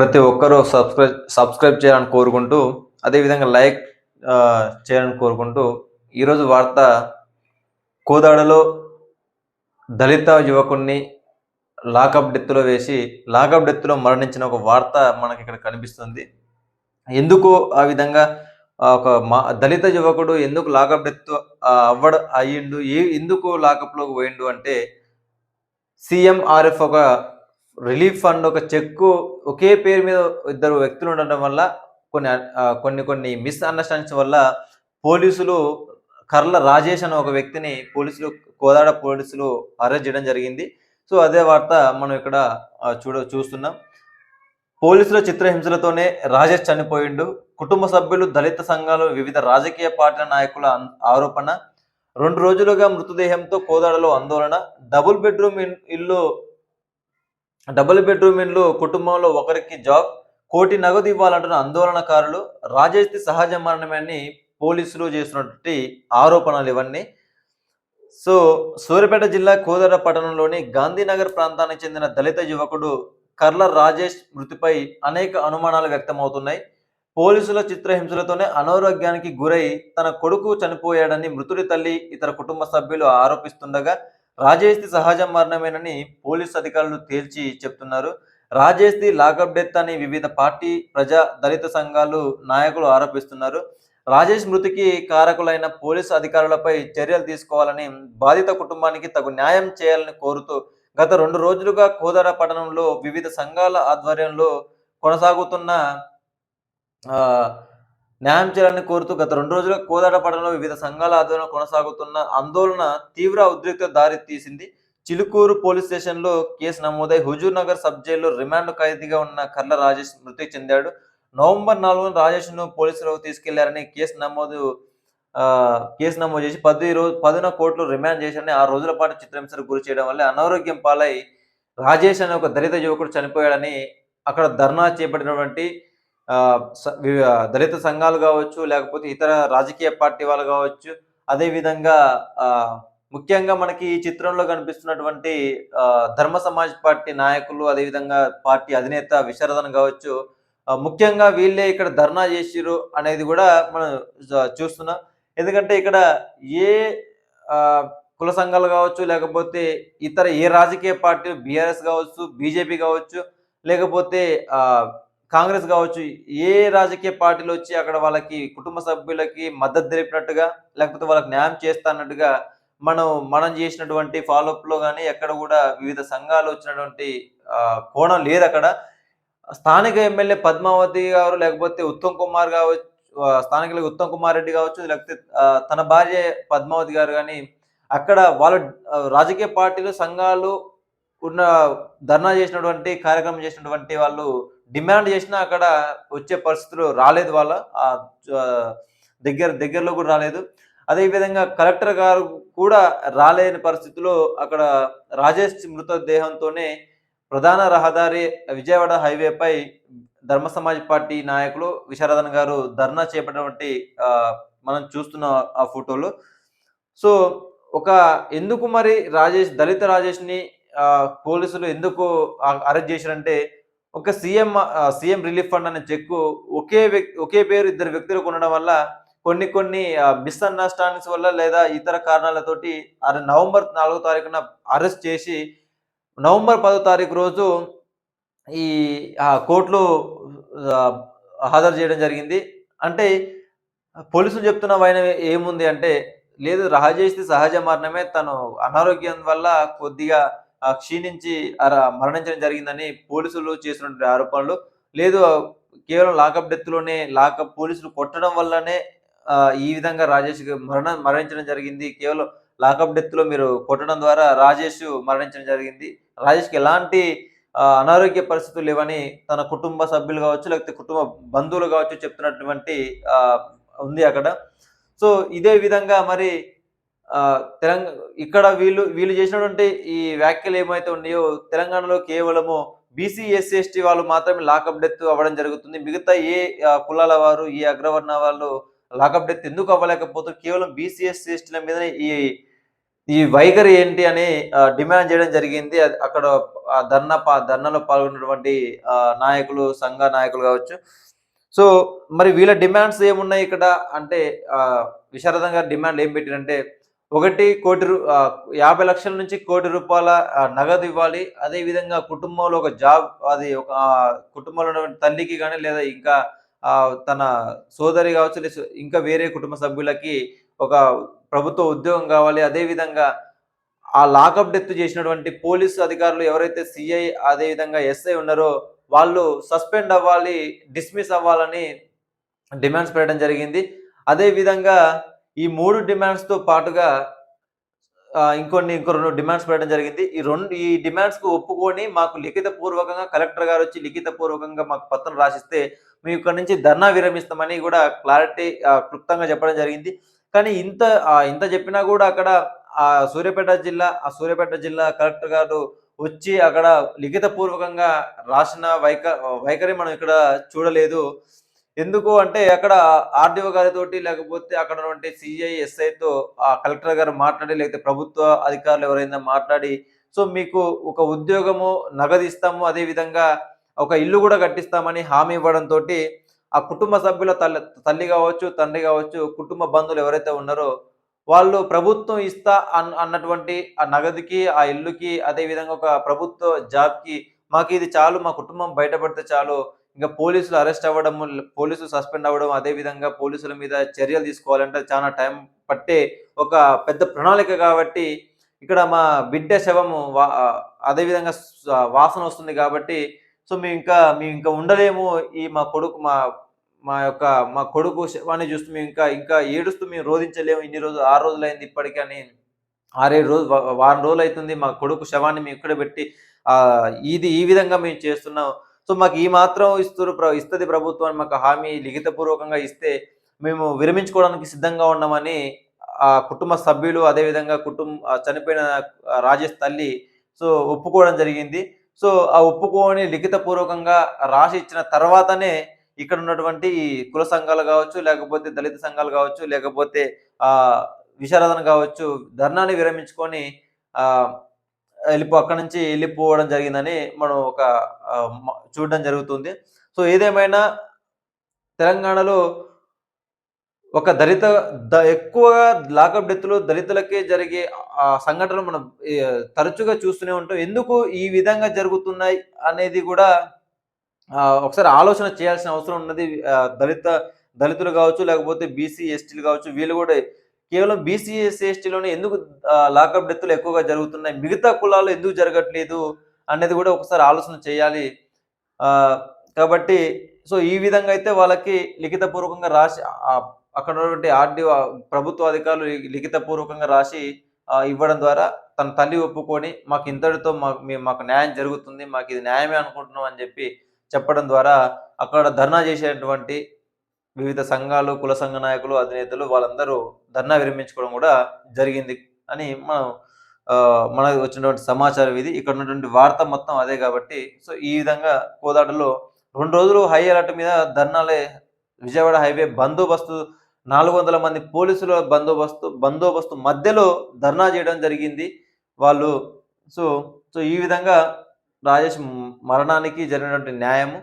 ప్రతి ఒక్కరూ subscribe subscribe చేయాలని కోరుకుంటూ అదేవిధంగా లైక్ చేయాలని కోరుకుంటూ ఈరోజు వార్త కోదాడలో దళిత యువకుణ్ణి లాకప్ డెత్లో వేసి లాకప్ డెత్లో మరణించిన ఒక వార్త మనకి ఇక్కడ కనిపిస్తుంది. ఎందుకు ఆ విధంగా ఒక మా దళిత యువకుడు ఎందుకు లాకప్ డెత్ అవ్వడ అయ్యిండు ఏ ఎందుకు లాకప్లోకి పోయిండు అంటే సిఎంఆర్ఎఫ్ ఒక రిలీఫ్ ఫండ్ ఒక చెక్కు ఒకే పేరు మీద ఇద్దరు వ్యక్తులు ఉండడం వల్ల కొన్ని కొన్ని కొన్ని మిస్ అండర్స్టాండింగ్స్ వల్ల పోలీసులు కర్ల రాజేష్ అనే ఒక వ్యక్తిని పోలీసులు కోదాడ పోలీసులు అరెస్ట్ చేయడం జరిగింది. సో అదే వార్త మనం ఇక్కడ చూడ చూస్తున్నాం. పోలీసుల చిత్రహింసలతోనే రాజేష్ చనిపోయిండు. కుటుంబ సభ్యులు దళిత సంఘాలు వివిధ రాజకీయ పార్టీల నాయకుల ఆరోపణ. రెండు రోజులుగా మృతదేహంతో కోదాడలో ఆందోళన. డబుల్ బెడ్రూమ్ ఇల్లు డబుల్ బెడ్రూమ్ ఇండ్లు కుటుంబంలో ఒకరికి జాబ్ కోటి నగదు ఇవ్వాలంటున్న ఆందోళనకారులు రాజేష్ది సహజ మరణమని పోలీసులు చేస్తున్నటువంటి ఆరోపణలు ఇవన్నీ. సో సూర్యాపేట జిల్లా కోదర పట్టణంలోని గాంధీనగర్ ప్రాంతానికి చెందిన దళిత యువకుడు కర్ల రాజేష్ మృతిపై అనేక అనుమానాలు వ్యక్తమవుతున్నాయి. పోలీసుల చిత్రహింసలతోనే అనారోగ్యానికి గురై తన కొడుకు చనిపోయాడని మృతుడి తల్లి ఇతర కుటుంబ సభ్యులు ఆరోపిస్తుండగా రాజేష్ది సహజ మరణమేనని పోలీసు అధికారులు తేల్చి చెప్తున్నారు. రాజేష్ది లాకప్ డెత్ అని వివిధ పార్టీ ప్రజా దళిత సంఘాలు నాయకులు ఆరోపిస్తున్నారు. రాజేష్ మృతికి కారకులైన పోలీసు అధికారులపై చర్యలు తీసుకోవాలని బాధిత కుటుంబానికి తగు న్యాయం చేయాలని కోరుతూ గత రెండు రోజులుగా కోదర పట్టణంలో వివిధ సంఘాల ఆధ్వర్యంలో కొనసాగుతున్న న్యాయం చేయాలని కోరుతూ గత రెండు రోజులుగా కోదాడ పట్టణంలో వివిధ సంఘాల ఆధ్వర్యంలో కొనసాగుతున్న ఆందోళన తీవ్ర ఉద్రిక్త దారి తీసింది చిలుకూరు పోలీస్ స్టేషన్లో కేసు నమోదై హుజూర్ నగర్ సబ్ జైల్లో రిమాండ్ ఖైదీగా ఉన్న కర్ల రాజేష్ మృతి చెందాడు. నవంబర్ నాలుగున రాజేష్ను పోలీసులు తీసుకెళ్ళారని కేసు నమోదు కేసు నమోదు చేసి పది రోజు పదిన కోట్లు రిమాండ్ చేశారని ఆ రోజుల పాటు చిత్రహింసకు గురి చేయడం వల్ల అనారోగ్యం పాలై రాజేష్ అనే ఒక దళిత యువకుడు చనిపోయాడని అక్కడ ధర్నా చేపట్టినటువంటి దళిత సంఘాలు కావచ్చు లేకపోతే ఇతర రాజకీయ పార్టీ వాళ్ళు కావచ్చు అదేవిధంగా ఆ, ముఖ్యంగా మనకి ఈ చిత్రంలో కనిపిస్తున్నటువంటి ఆ, ధర్మ సమాజ్ పార్టీ నాయకులు అదేవిధంగా పార్టీ అధినేత విశారదన్ కావచ్చు ముఖ్యంగా వీళ్ళే ఇక్కడ ధర్నా చేసిరు అనేది కూడా మనం చూస్తున్నాం. ఎందుకంటే ఇక్కడ ఏ ఆ, కుల సంఘాలు కావచ్చు లేకపోతే ఇతర ఏ రాజకీయ పార్టీ బీఆర్ఎస్ కావచ్చు బీజేపీ కావచ్చు లేకపోతే కాంగ్రెస్ కావచ్చు ఏ రాజకీయ పార్టీలు వచ్చి అక్కడ వాళ్ళకి కుటుంబ సభ్యులకి మద్దతు తెలిపినట్టుగా లేకపోతే వాళ్ళకి న్యాయం చేస్తా అన్నట్టుగా మనం మనం చేసినటువంటి ఫాలోఅప్లో కానీ ఎక్కడ కూడా వివిధ సంఘాలు వచ్చినటువంటి కోణం లేదు అక్కడ. స్థానిక ఎమ్మెల్యే పద్మావతి గారు లేకపోతే ఉత్తమ్ కుమార్ కావచ్చు ఆ, స్థానికులకు ఉత్తమ్ కుమార్ రెడ్డి కావచ్చు లేకపోతే తన భార్య పద్మావతి గారు కానీ అక్కడ వాళ్ళ రాజకీయ పార్టీలు సంఘాలు ఉన్న ధర్నా చేసినటువంటి కార్యక్రమం చేసినటువంటి వాళ్ళు డిమాండ్ చేసినా అక్కడ వచ్చే పరిస్థితులు రాలేదు వాళ్ళ. ఆ, దగ్గర దగ్గరలో కూడా రాలేదు. అదే విధంగా కలెక్టర్ గారు కూడా రాలేని పరిస్థితిలో అక్కడ రాజేష్ మృతదేహంతోనే ప్రధాన రహదారి విజయవాడ హైవేపై ధర్మ సమాజ్ పార్టీ నాయకులు విశారదన్ గారు ధర్నా చేపట్టినటువంటి మనం చూస్తున్న ఆ ఫోటోలు. సో ఒక ఎందుకు మరి రాజేష్ దళిత రాజేష్ని పోలీసులు ఎందుకు అరెస్ట్ చేశారంటే ఒక సీఎం సీఎం రిలీఫ్ ఫండ్ అనే చెక్కు ఒకే వ్యక్తి ఒకే పేరు ఇద్దరు వ్యక్తులకు ఉండడం వల్ల కొన్ని కొన్ని మిస్అండర్స్టాండింగ్స్ వల్ల లేదా ఇతర కారణాలతోటి అరే నవంబర్ నాలుగో తారీఖున అరెస్ట్ చేసి నవంబర్ పదో తారీఖు రోజు ఈ కోర్టులో హాజరు చేయడం జరిగింది. అంటే పోలీసులు చెప్తున్న ఆయన ఏముంది అంటే లేదు రాజేష్ది సహజ మరణమే తను అనారోగ్యం వల్ల కొద్దిగా క్షీణించి మరణించడం జరిగిందని పోలీసులు చేసినటువంటి ఆరోపణలు. లేదు కేవలం లాకప్ డెత్లోనే లాకప్ పోలీసులు కొట్టడం వల్లనే ఈ విధంగా రాజేష్ మరణ మరణించడం జరిగింది. కేవలం లాకప్ డెత్లో మీరు కొట్టడం ద్వారా రాజేష్ మరణించడం జరిగింది. రాజేష్కి ఎలాంటి అనారోగ్య పరిస్థితులు లేవని తన కుటుంబ సభ్యులు కావచ్చు లేకపోతే కుటుంబ బంధువులు కావచ్చు చెప్తున్నటువంటి ఉంది అక్కడ. సో ఇదే విధంగా మరి తెలంగాణ ఇక్కడ వీళ్ళు వీళ్ళు చేసినటువంటి ఈ వ్యాఖ్యలు ఏమైతే ఉన్నాయో తెలంగాణలో కేవలము బీసీ ఎస్సీ ఎస్టీ వాళ్ళు మాత్రమే లాకప్ డెత్ అవ్వడం జరుగుతుంది. మిగతా ఏ కులాల వారు ఏ అగ్రవర్ణ వాళ్ళు లాకప్ డెత్ ఎందుకు అవ్వలేకపోతే కేవలం బీసీ ఎస్సీ ఎస్టీల మీదనే ఈ ఈ వైఖరి ఏంటి అని డిమాండ్ చేయడం జరిగింది. అక్కడ ఆ ధర్నా పా ధర్నాలో పాల్గొన్నటువంటి నాయకులు, సంఘ నాయకులు కావచ్చు. సో, మరి వీళ్ళ డిమాండ్స్ ఏమున్నాయి ఇక్కడ? అంటే విశారదంగా విశారదం ఏం డిమాండ్‌లు ఏం ఒకటి కోటి రూ యాభై లక్షల నుంచి కోటి రూపాయల నగదు ఇవ్వాలి. అదేవిధంగా కుటుంబంలో ఒక జాబ్ అది ఒక కుటుంబంలో ఉన్నటువంటి తల్లికి కానీ లేదా ఇంకా తన సోదరి కావచ్చు ఇంకా వేరే కుటుంబ సభ్యులకి ఒక ప్రభుత్వ ఉద్యోగం కావాలి అదేవిధంగా ఆ లాకప్ డెత్ చేసినటువంటి పోలీసు అధికారులు ఎవరైతే సీఐ అదే విధంగా ఎస్ఐ ఉన్నారో వాళ్ళు సస్పెండ్ అవ్వాలి, డిస్మిస్ అవ్వాలని డిమాండ్స్ పెట్టడం జరిగింది. అదేవిధంగా ఈ మూడు డిమాండ్స్‌తో పాటుగా ఇంకొన్ని ఇంకో రెండు డిమాండ్స్ పెట్టడం జరిగింది. ఈ రెండు ఈ డిమాండ్స్‌కు ఒప్పుకొని మాకు లిఖిత పూర్వకంగా కలెక్టర్ గారు వచ్చి లిఖిత పూర్వకంగా మాకు పత్రం రాసిస్తే మేము ఇక్కడి నుంచి ధర్నా విరమిస్తామని కూడా క్లారిటీ క్లుప్తంగా చెప్పడం జరిగింది. కానీ ఇంత ఇంత చెప్పినా కూడా అక్కడ ఆ సూర్యాపేట జిల్లా ఆ సూర్యాపేట జిల్లా కలెక్టర్ గారు వచ్చి అక్కడ లిఖిత పూర్వకంగా రాసిన వైఖ వైఖరి మనం ఇక్కడ చూడలేదు. ఎందుకు అంటే అక్కడ ఆర్‌డీఓ గారితోటి లేకపోతే అక్కడ ఉన్నటువంటి సీఐ, ఎస్ఐతో ఆ కలెక్టర్ గారు మాట్లాడి లేకపోతే ప్రభుత్వ అధికారులు ఎవరైనా మాట్లాడి సో మీకు ఒక ఉద్యోగము నగదిస్తాము. అదే విధంగా ఒక ఇల్లు కూడా కట్టిస్తామని హామీ ఇవ్వడంతో ఆ కుటుంబ సభ్యుల తల్లి తల్లి కావచ్చు తండ్రి కావచ్చు కుటుంబ బంధువులు ఎవరైతే ఉన్నారో వాళ్ళు ప్రభుత్వం ఇస్తా అన్ అన్నటువంటి ఆ నగదుకి, ఆ ఇల్లుకి అదే విధంగా ఒక ప్రభుత్వ జాబ్‌కి ఇది చాలు మా కుటుంబం బయటపడితే చాలు. ఇంకా పోలీసులు అరెస్ట్ అవ్వడము, పోలీసులు సస్పెండ్ అవ్వడం, అదే విధంగా పోలీసుల మీద చర్యలు తీసుకోవాలంటే చాలా టైం పట్టే ఒక పెద్ద ప్రణాళిక కాబట్టి ఇక్కడ మా బిడ్డ శవము వా అదేవిధంగా అదే విధంగా వాసన వస్తుంది కాబట్టి సో మేము ఇంకా మేము ఇంకా ఉండలేము. ఈ మా కొడుకు మా మా యొక్క మా కొడుకు శవాన్ని చూస్తూ మేము ఇంకా ఏడుస్తూ మేము రోధించలేము ఇన్ని రోజులు ఆరు రోజులు అయింది ఇప్పటికని 6, 7 రోజులు అవుతుంది మా కొడుకు శవాన్ని మేము ఇక్కడ పెట్టి ఇది ఈ విధంగా మేము చేస్తున్నాం. సో మాకు ఈ మాత్రం ఇస్తురు ప్ర ఇస్తుంది ప్రభుత్వం అని మాకు హామీ లిఖితపూర్వకంగా ఇస్తే మేము విరమించుకోవడానికి సిద్ధంగా ఉన్నామని ఆ కుటుంబ సభ్యులు అదే విధంగా చనిపోయిన రాజేష్ తల్లి సో ఒప్పుకోవడం జరిగింది. సో ఆ ఒప్పుకొని లిఖితపూర్వకంగా రాసి ఇచ్చిన తర్వాతనే ఇక్కడ ఉన్నటువంటి కుల సంఘాలు కావచ్చు లేకపోతే దళిత సంఘాలు కావచ్చు లేకపోతే ఆ విశారదన కావచ్చు ధర్నాన్ని విరమించుకొని వెళ్ళిపో అక్కడి నుంచి వెళ్ళిపోవడం జరిగిందని మనం ఒక చూడడం జరుగుతుంది. సో ఏదేమైనా తెలంగాణలో ఒక దళిత ద ఎక్కువగా లాకప్ డెత్‌లు దళితులకే జరిగే ఆ సంఘటనలు మనం తరచుగా చూస్తూనే ఉంటాం. ఎందుకు ఈ విధంగా జరుగుతున్నాయి అనేది కూడా ఒకసారి ఆలోచన చేయాల్సిన అవసరం ఉన్నది. దళిత దళితులు కావచ్చు లేకపోతే బీసీ, ఎస్టీలు కావచ్చు వీళ్ళు కూడా కేవలం బీసీ, ఎస్సీ, ఎస్టీలోనే ఎందుకు లాకప్ డెత్తులు ఎక్కువగా జరుగుతున్నాయి? మిగతా కులాల్లో ఎందుకు జరగట్లేదు? అనేది కూడా ఒకసారి ఆలోచన చేయాలి. కాబట్టి సో ఈ విధంగా అయితే వాళ్ళకి లిఖితపూర్వకంగా రాసి అక్కడ ఉన్నటువంటి ఆర్‌డీఓ ప్రభుత్వ అధికారులు లిఖితపూర్వకంగా రాసి ఇవ్వడం ద్వారా తన తల్లి ఒప్పుకొని మాకు ఇంతటితో మాకు మేము మాకు న్యాయం జరుగుతుంది. మాకు ఇది న్యాయమే అనుకుంటున్నాం అని చెప్పి చెప్పడం ద్వారా అక్కడ ధర్నా చేసేటువంటి వివిధ సంఘాలు, కుల సంఘ నాయకులు, అధినేతలు వాళ్ళందరూ ధర్నా విరమించుకోవడం కూడా జరిగింది అని మనం మనకు వచ్చినటువంటి సమాచారం ఇది. ఇక్కడ ఉన్నటువంటి వార్త మొత్తం అదే కాబట్టి సో ఈ విధంగా కోదాడలో రెండు రోజులు హై అలర్ట్ మీద ధర్నాలే విజయవాడ హైవే బందోబస్తు 400 మంది పోలీసుల బందోబస్తు బందోబస్తు మధ్యలో ధర్నా చేయడం జరిగింది. వాళ్ళు సో, సో ఈ విధంగా రాజేష్ మరణానికి జరిగినటువంటి న్యాయము